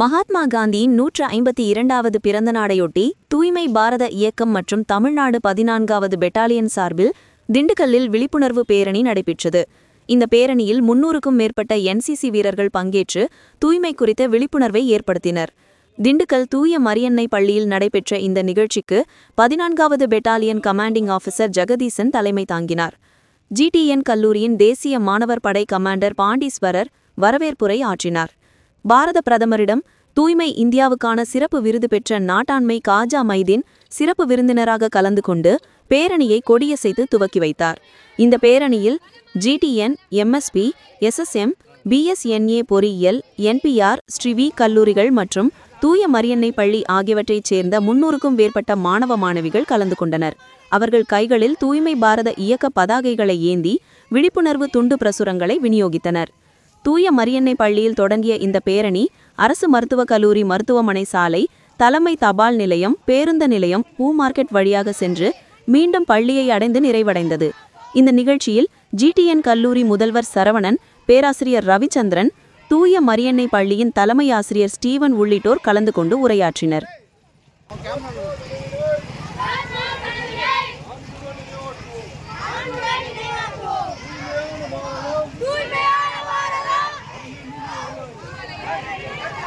மகாத்மா காந்தியின் நூற்று ஐம்பத்தி இரண்டாவது பிறந்த நாடையொட்டி தூய்மை பாரத இயக்கம் மற்றும் தமிழ்நாடு பதினான்காவது பெட்டாலியன் சார்பில் திண்டுக்கல்லில் விழிப்புணர்வு பேரணி நடைபெற்றது. இந்த பேரணியில் முன்னூறுக்கும் மேற்பட்ட என்சிசி வீரர்கள் பங்கேற்று தூய்மை குறித்த விழிப்புணர்வை ஏற்படுத்தினர். திண்டுக்கல் தூய மரியன்னை பள்ளியில் நடைபெற்ற இந்த நிகழ்ச்சிக்கு பதினான்காவது பெட்டாலியன் கமாண்டிங் ஆஃபீஸர் ஜெகதீசன் தலைமை தாங்கினார். ஜிடிஎன் கல்லூரியின் தேசிய மாணவர் படை கமாண்டர் பாண்டீஸ்வரர் வரவேற்புரை ஆற்றினார். பாரத பிரதமரிடம் தூய்மை இந்தியாவுக்கான சிறப்பு விருது பெற்ற நாட்டாண்மை காஜா மைதீன் சிறப்பு விருந்தினராக கலந்து கொண்டு பேரணியை கொடியசைத்து துவக்கி வைத்தார். இந்த பேரணியில் ஜிடிஎன் எம்எஸ்பி எஸ்எஸ்எம் பிஎஸ்என்ஏ பொறியியல் என்பிஆர் ஸ்ரீவி கல்லூரிகள் மற்றும் தூய மரியன்னை பள்ளி ஆகியவற்றைச் சேர்ந்த முன்னூறுக்கும் மேற்பட்ட மாணவ மாணவிகள் கலந்து கொண்டனர். அவர்கள் கைகளில் தூய்மை பாரத இயக்க பதாகைகளை ஏந்தி விழிப்புணர்வு துண்டு பிரசுரங்களை விநியோகித்தனர். தூய மரியன்னை பள்ளியில் தொடங்கிய இந்த பேரணி அரசு மருத்துவக் கல்லூரி மருத்துவமனை சாலை தலைமை தபால் நிலையம் பேருந்து நிலையம் பூ மார்க்கெட் வழியாக சென்று மீண்டும் பள்ளியை அடைந்து நிறைவடைந்தது. இந்த நிகழ்ச்சியில் ஜிடிஎன் கல்லூரி முதல்வர் சரவணன் பேராசிரியர் ரவிச்சந்திரன் தூய மரியன்னை பள்ளியின் தலைமை ஆசிரியர் ஸ்டீவன் உள்ளிட்டோர் கலந்து கொண்டு உரையாற்றினர். Thank you.